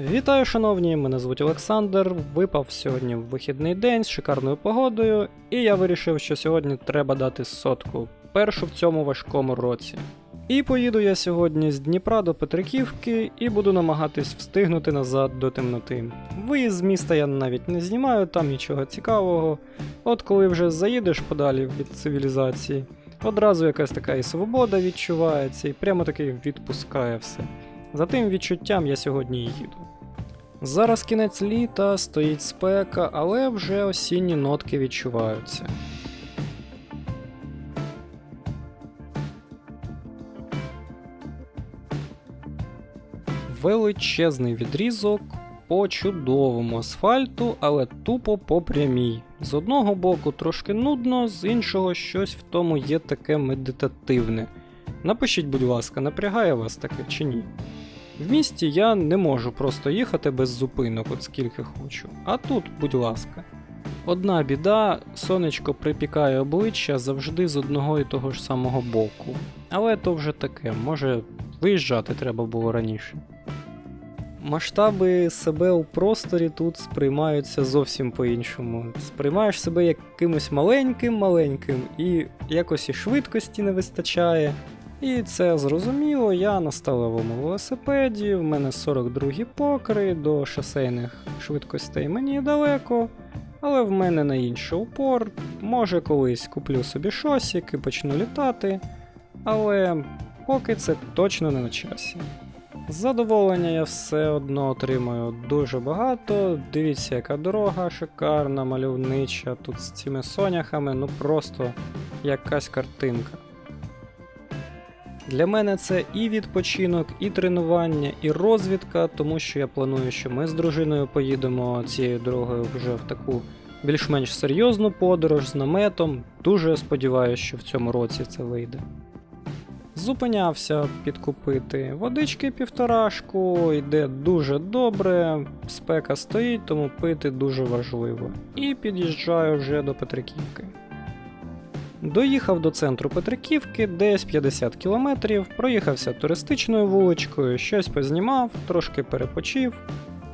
Вітаю, шановні! Мене звуть Олександр. Випав сьогодні вихідний день з шикарною погодою, і я вирішив, що сьогодні треба дати сотку, першу в цьому важкому році. І поїду я сьогодні з Дніпра до Петриківки і буду намагатись встигнути назад до темноти. Виїзд з міста я навіть не знімаю, там нічого цікавого. От коли вже заїдеш подалі від цивілізації, одразу якась така і свобода відчувається, і прямо таки відпускає все. За тим відчуттям я сьогодні і їду. Зараз кінець літа, стоїть спека, але вже осінні нотки відчуваються. Величезний відрізок по чудовому асфальту, але тупо по прямій. З одного боку трошки нудно, з іншого щось в тому є таке медитативне. Напишіть, будь ласка, напрягає вас таке чи ні? В місті я не можу просто їхати без зупинок, от скільки хочу. А тут, будь ласка. Одна біда, сонечко припікає обличчя завжди з одного і того ж самого боку. Але то вже таке, може виїжджати треба було раніше. Масштаби себе у просторі тут сприймаються зовсім по-іншому. Сприймаєш себе якимось маленьким-маленьким, і якось і швидкості не вистачає. І це зрозуміло, я на сталевому велосипеді, в мене 42 покри, до шосейних швидкостей мені далеко, але в мене на інший упор. Може колись куплю собі шосік і почну літати, але поки це точно не на часі. Задоволення я все одно отримую дуже багато. Дивіться, яка дорога шикарна, мальовнича, тут з цими соняхами, ну просто якась картинка. Для мене це і відпочинок, і тренування, і розвідка, тому що я планую, що ми з дружиною поїдемо цією дорогою вже в таку більш-менш серйозну подорож з наметом. Дуже сподіваюся, що в цьому році це вийде. Зупинявся підкупити водички півторашку, йде дуже добре, спека стоїть, тому пити дуже важливо. І під'їжджаю вже до Петриківки. Доїхав до центру Петриківки десь 50 кілометрів, проїхався туристичною вуличкою, щось познімав, трошки перепочив.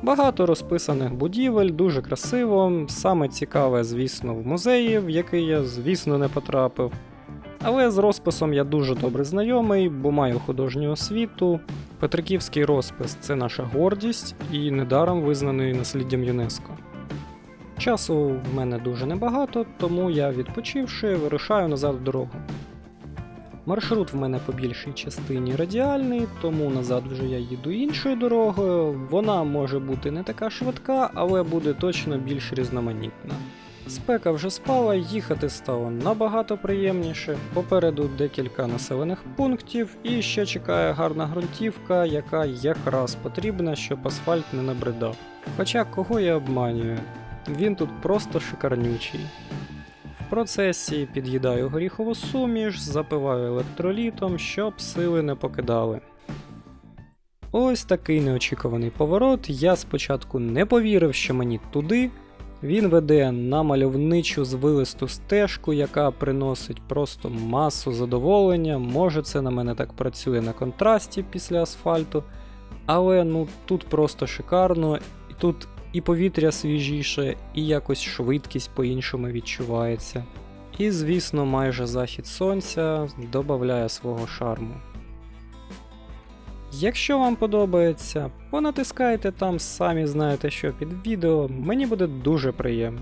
Багато розписаних будівель, дуже красиво. Саме цікаве, звісно, в музеї, в який я, звісно, не потрапив. Але з розписом я дуже добре знайомий, бо маю художню освіту. Петриківський розпис це наша гордість і недаром визнаний насліддям ЮНЕСКО. Часу в мене дуже небагато, тому я, відпочивши, вирушаю назад в дорогу. Маршрут в мене по більшій частині радіальний, тому назад вже я їду іншою дорогою. Вона може бути не така швидка, але буде точно більш різноманітна. Спека вже спала, їхати стало набагато приємніше. Попереду декілька населених пунктів, і ще чекає гарна ґрунтівка, яка якраз потрібна, щоб асфальт не набридав. Хоча кого я обманюю, він тут просто шикарнючий. В процесі під'їдаю горіхову суміш, запиваю електролітом, щоб сили не покидали. Ось такий неочікуваний поворот. Я спочатку не повірив, що мені туди. Він веде на мальовничу звилисту стежку, яка приносить просто масу задоволення. Може, це на мене так працює на контрасті після асфальту. Але ну тут просто шикарно, і тут і повітря свіжіше, і якось швидкість по-іншому відчувається. І, звісно, майже захід сонця додає свого шарму. Якщо вам подобається, понатискайте там, самі знаєте, що під відео, мені буде дуже приємно.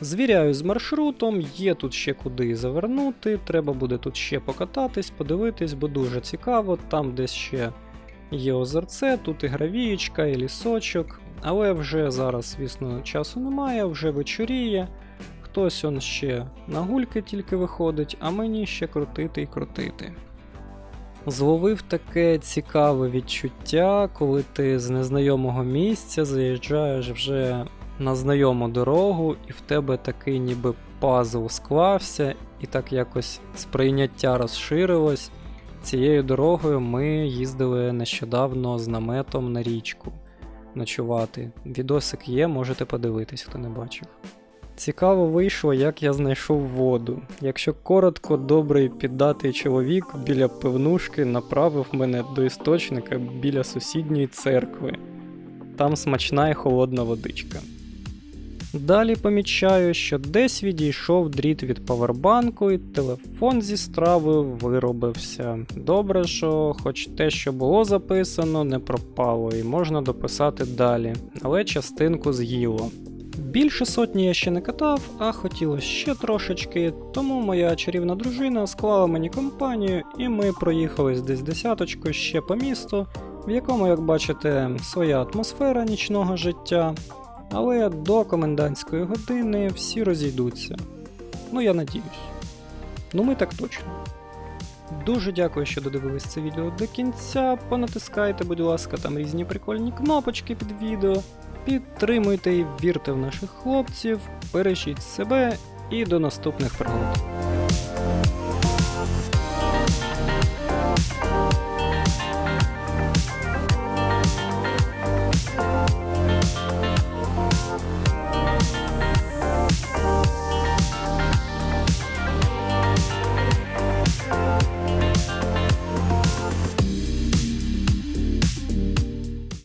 Звіряю з маршрутом, є тут ще куди завернути, треба буде тут ще покататись, подивитись, бо дуже цікаво, там десь ще є озерце, тут і гравієчка, і лісочок, але вже зараз, звісно, часу немає, вже вечоріє. Хтось он ще на гульки тільки виходить, а мені ще крутити і крутити. Зловив таке цікаве відчуття, коли ти з незнайомого місця заїжджаєш вже на знайому дорогу, і в тебе такий ніби пазл склався, і так якось сприйняття розширилось. Цією дорогою ми їздили нещодавно з наметом на річку ночувати. Відосик є, можете подивитись, хто не бачив. Цікаво вийшло, як я знайшов воду. Якщо коротко, добрий піддатий чоловік біля пивнушки направив мене до істочника біля сусідньої церкви. Там смачна і холодна водичка. Далі помічаю, що десь відійшов дріт від павербанку, і телефон зі стравою виробився. Добре, що хоч те, що було записано, не пропало, і можна дописати далі, але частинку з'їло. Більше сотні я ще не катав, а хотілося ще трошечки, тому моя чарівна дружина склала мені компанію, і ми проїхались десь десяточку ще по місту, в якому, як бачите, своя атмосфера нічного життя. Але до комендантської години всі розійдуться. Ну, я надіюсь. Ну, ми так точно. Дуже дякую, що додивились це відео до кінця. Понатискайте, будь ласка, там різні прикольні кнопочки під відео. Підтримуйте і вірте в наших хлопців, бережіть себе і до наступних пригод.